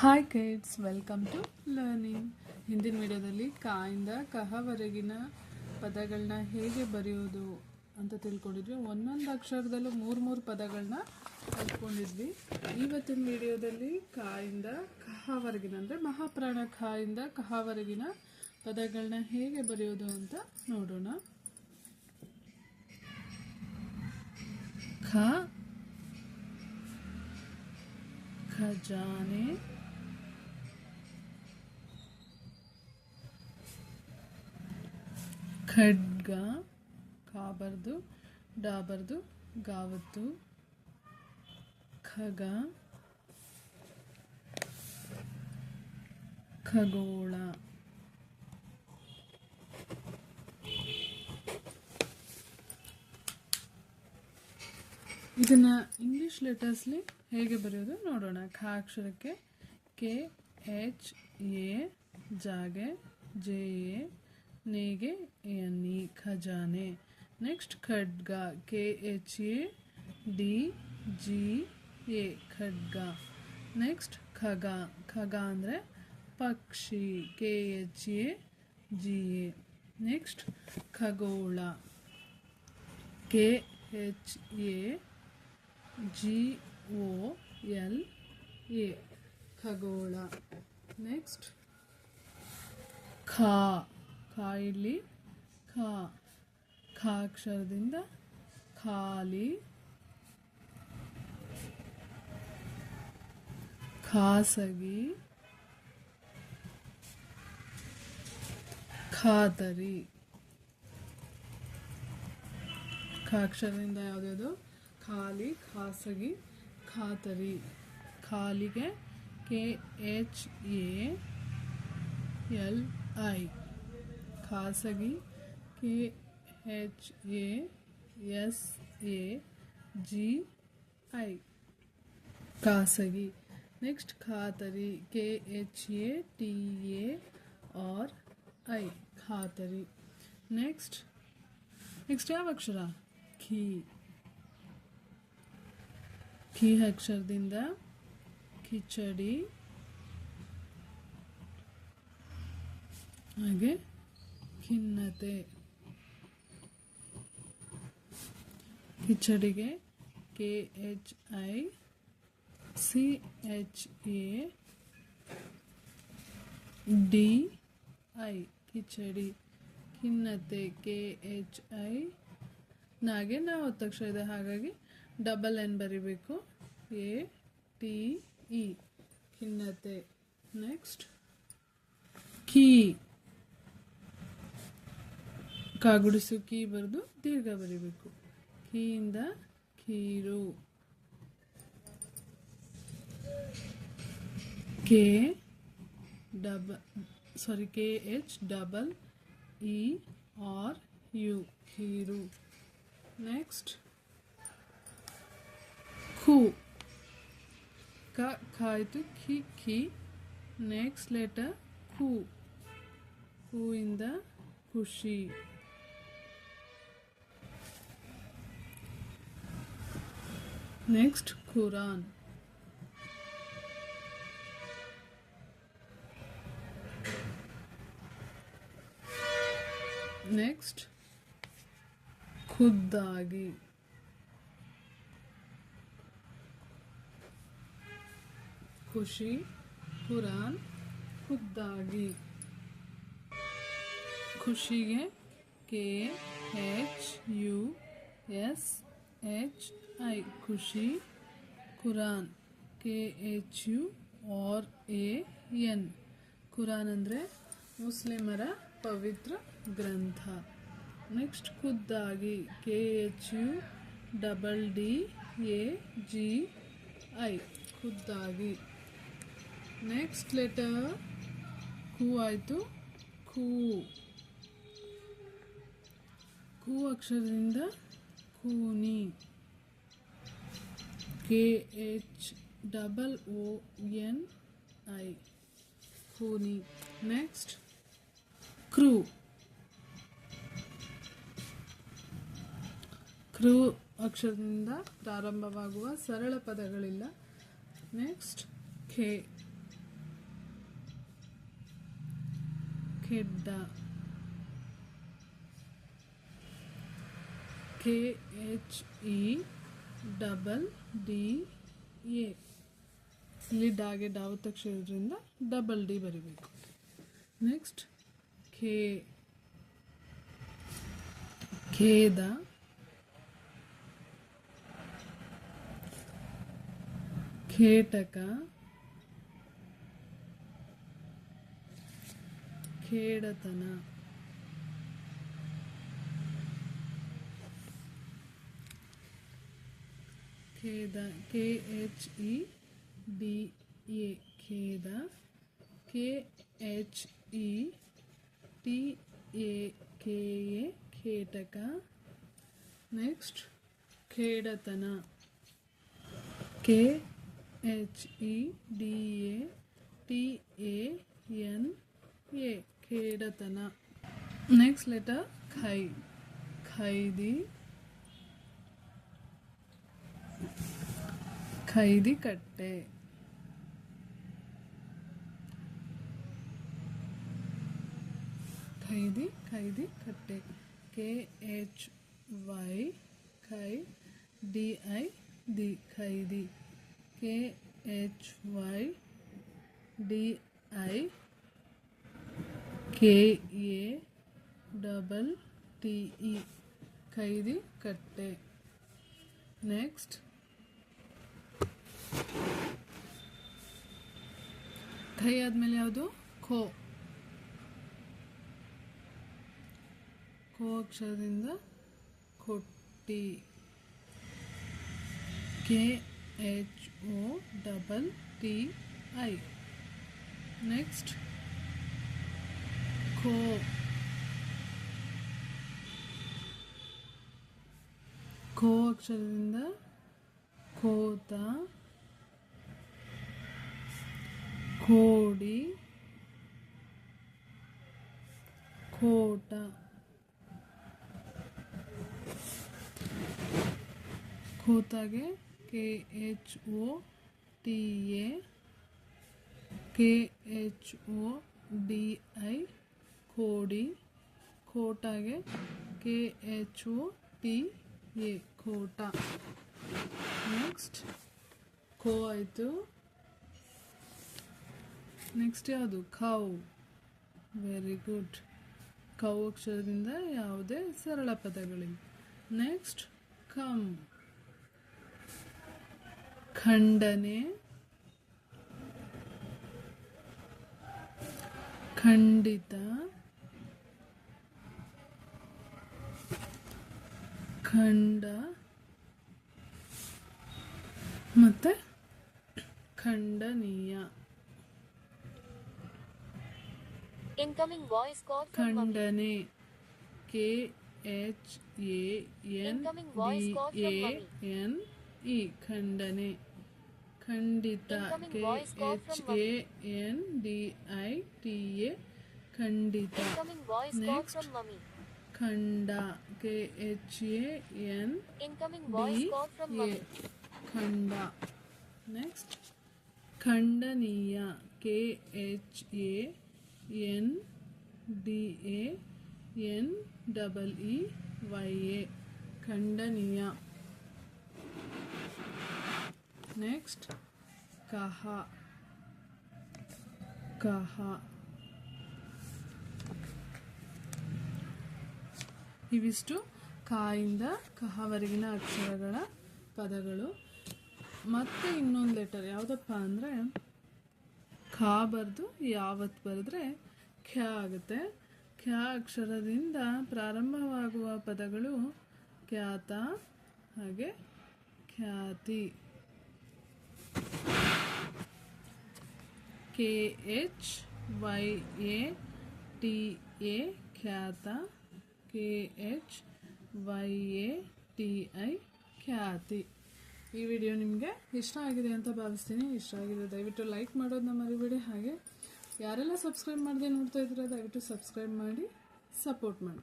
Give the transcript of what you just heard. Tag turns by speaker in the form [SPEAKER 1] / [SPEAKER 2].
[SPEAKER 1] Hi kids welcome to learning ಹಿಂದಿನ ವಿಡಿಯೋದಲ್ಲಿ ಕಾಯಿಂದ ಕಹವರೆಗಿನ ಪದಗಳನ್ನ ಹೇಗೆ ಬರೆಯೋದು ಅಂತ ತಿಳ್ಕೊಂಡಿದ್ವಿ. ಒಂದೊಂದು ಅಕ್ಷರದಲ್ಲೂ ಮೂರು ಮೂರು ಪದಗಳನ್ನ ಕಲ್ತ್ಕೊಂಡಿದ್ವಿ. ಇವತ್ತಿನ ವಿಡಿಯೋದಲ್ಲಿ ಕಾಯಿಂದ ಕಹವರೆಗಿನ ಅಂದರೆ ಮಹಾಪ್ರಾಣ ಕಾಯಿಂದ ಕಹವರೆಗಿನ ಪದಗಳನ್ನ ಹೇಗೆ ಬರೆಯೋದು ಅಂತ ನೋಡೋಣ. ಖ ಖಜಾನೆ ಖಡ್ಗ, ಕಾಬರ್ದು, ಡಾಬರ್ದು, ಗಾವತ್ತು, ಖಗ, ಖಗೋಳ. ಇದನ್ನ ಇಂಗ್ಲಿಷ್ ಲೆಟರ್ಸ್ಲಿ ಹೇಗೆ ಬರೆಯೋದು ನೋಡೋಣ. ಖ ಅಕ್ಷರಕ್ಕೆ ಕೆ ಎಚ್ ಎ ಜಾಗೆ ಜೆ ಎ ನೇಗೆ ಎನ್ ಇ ಖಜಾನೆ ನೆಕ್ಸ್ಟ್ ಖಡ್ಗ K H A D G A ಖಡ್ಗ ನೆಕ್ಸ್ಟ್ ಖಗ ಖಗ ಅಂದರೆ ಪಕ್ಷಿ K H A G A next ಖಗೋಳ K H A G O L A ಖಗೋಳ ನೆಕ್ಸ್ಟ್ ಖಾ ಖಾ ಇಲ್ಲಿ ಖಾ ಖಾ ಅಕ್ಷರದಿಂದ ಖಾಲಿ, ಖಾಸಗಿ, ಖಾತರಿ. ಖಾಕ್ಷರದಿಂದ ಯಾವುದ್ಯಾವುದು? ಖಾಲಿ, ಖಾಸಗಿ, ಖಾತರಿ. ಖಾಲಿಗೆ K, H, A, L, I. ಖಾಸಗಿ K H A S A G I ಖಾಸಗಿ ನೆಕ್ಸ್ಟ್ ಖಾತರಿ K H A T A R I ಖಾತರಿ ನೆಕ್ಸ್ಟ್ ನೆಕ್ಸ್ಟ್ ಯಾವ ಅಕ್ಷರ ಖಿ ಖಿ ಅಕ್ಷರದಿಂದ ಕಿಚಡಿ ಹಾಗೆ ಖಿನ್ನತೆ. ಕಿಚಡಿಗೆ K H I C H A D I khichdi. ಖಿನ್ನತೆ ಕೆ ಎಚ್ ಐ ನಾಗೆ ನಾವು ಒತ್ತಕ್ಷರ ಇದೆ. ಹಾಗಾಗಿ ಡಬಲ್ ಎನ್ ಬರಿಬೇಕು. ಎ ಟಿ ಇ ಖಿನ್ನತೆ. ನೆಕ್ಸ್ಟ್ ಕೀ. ಕಾಗುಡಿಸು ಕೀ ಬರೆದು ದೀರ್ಘ ಬರಿಬೇಕು. ಕೀಯಿಂದ ಕೀರು. ಕೆ ಡಬ sorry K H double E R U kheer next. ಖೂ. ಕ, ಖಾಯ್ತು ಖಿ ಖಿ. Next letter ಖೂ. ಹೂವಿಂದ ಖುಷಿ. ನೆಕ್ಸ್ಟ್ ಖುರಾನ್ ನೆಕ್ಸ್ಟ್ ಖುದ್ದಾಗಿ ಖುಷಿ ಖುರಾನ್ ಖುದ್ದಾಗಿ ಖುಷಿಗೆ K H U S H I ಖುಷಿ Quran K H U R A N Quran ಅಂದರೆ ಮುಸ್ಲಿಮರ ಪವಿತ್ರ ಗ್ರಂಥ. ನೆಕ್ಸ್ಟ್ ಖುದ್ದಾಗಿ K H U double D A G I ಖುದ್ದಾಗಿ. ನೆಕ್ಸ್ಟ್ ಲೆಟರ್ ಖೂ ಆಯಿತು, ಖೂ. ಖೂ ಅಕ್ಷರದಿಂದ ಕೂನಿ K H double O N I ಕೂನಿ next ಕ್ರೂ. ಕ್ರೂ ಅಕ್ಷರದಿಂದ ಪ್ರಾರಂಭವಾಗುವ ಸರಳ ಪದಗಳಿಲ್ಲ. ನೆಕ್ಸ್ಟ್ ಖೆ. ಖೆಡ್ಡ. K H E double D A ಇಲ್ಲಿ ಡಾಗೆ ಡಾವತ್ತಕ್ಷರ ಇರೋದ್ರಿಂದ ಡಬಲ್ ಡಿ ಬರಿಬೇಕು. ನೆಕ್ಸ್ಟ್ ಖೇ ಖೇದ ಖೇಟಕ ಖೇಡತನ ಖೇದ K H E D A ಖೇದ K H E T A K A ಖೇಟಕ next ಖೇಡತನ. K H E D A T A N A ಖೇಡತನ. Next letter ಖೈ, ಖೈದಿ. ಖೈದಿ ಕಟ್ಟೆ ಖೈದಿ ಖೈದಿ ಕಟ್ಟೆ ಕೆ ಎಚ್ ವೈ ಖೈ ಡಿ ಐ ದಿ ಖೈದಿ K H Y D I K A double T E ಖೈದಿ ಕಟ್ಟೆ ನೆಕ್ಸ್ಟ್ ಖೈ ಆದಮೇಲೆ ಯಾವುದು? ಖೋ ಖೋ ಅಕ್ಷರದಿಂದ ಕೊಟ್ಟಿ. K, H O double, T, I. Next. Kho ಖೋ ಅಕ್ಷರದಿಂದ ಖೋತ ಕೋಡಿ ಖೋಟ ಖೋತಾಗೆ K H O T A K H O D I Kodi ಖೋಟಾಗೆ K H O T A ಖೋಟ next ಖೋ ಆಯಿತು ನೆಕ್ಸ್ಟ್ ಯಾವುದು ಕೌ ವೆರಿ ಗುಡ್ ಕೌ ಅಕ್ಷರದಿಂದ ಯಾವುದೇ ಸರಳ ಪದಗಳಿವೆ ನೆಕ್ಸ್ಟ್ ಕಮ್ ಖಂಡನೆ. ಖಂಡಿತ. ಖಂಡ. ಮತ್ತೆ ಖಂಡನೀಯ.
[SPEAKER 2] Incoming voice call from mummy.
[SPEAKER 1] ಖಂಡನೆ K H A N
[SPEAKER 2] Incoming voice call from
[SPEAKER 1] A
[SPEAKER 2] mummy.
[SPEAKER 1] N E ಖಂಡನೆ ಖಂಡಿತ
[SPEAKER 2] Incoming
[SPEAKER 1] K
[SPEAKER 2] voice call
[SPEAKER 1] H
[SPEAKER 2] from
[SPEAKER 1] A N D I T A ಖಂಡಿತ
[SPEAKER 2] Incoming voice call
[SPEAKER 1] Next.
[SPEAKER 2] from mummy.
[SPEAKER 1] ಖಂಡ K H A N
[SPEAKER 2] Incoming
[SPEAKER 1] D
[SPEAKER 2] voice call from
[SPEAKER 1] A
[SPEAKER 2] mummy.
[SPEAKER 1] ಖಂಡ next ಖಂಡನೀಯ K H A N D A N double E Y A ಖಂಡನೀಯ. Next ಕಹ. ಕಹ. ಇವಿಷ್ಟು ಕಾಯಿಂದ ಕಹವರೆಗಿನ ಅಕ್ಷರಗಳ ಪದಗಳು. ಮತ್ತೆ ಇನ್ನೊಂದು ಲೆಟರ್ ಯಾವುದಪ್ಪ ಅಂದರೆ ಖಾ ಬರೆದು ಯಾವತ್ತು ಬರೆದ್ರೆ ಖ್ಯ ಆಗುತ್ತೆ. ಖ್ಯ ಅಕ್ಷರದಿಂದ ಪ್ರಾರಂಭವಾಗುವ ಪದಗಳು ಖ್ಯಾತ, ಹಾಗೆ ಖ್ಯಾತಿ. K H Y A T A ಖ್ಯಾತ, K H Y A T I ಖ್ಯಾತಿ. ಈ ವಿಡಿಯೋ ನಿಮಗೆ ಇಷ್ಟ ಆಗಿದೆ ಅಂತ ಭಾವಿಸ್ತೀನಿ. ಇಷ್ಟ ಆಗಿದೆ ದಯವಿಟ್ಟು ಲೈಕ್ ಮಾಡೋದನ್ನ ಮರಿಬೇಡಿ. ಹಾಗೆ ಯಾರೆಲ್ಲ ಸಬ್ಸ್ಕ್ರೈಬ್ ಮಾಡದೆ ನೋಡ್ತಾ ಇದ್ದೀರಾ ದಯವಿಟ್ಟು ಸಬ್ಸ್ಕ್ರೈಬ್ ಮಾಡಿ ಸಪೋರ್ಟ್ ಮಾಡಿ.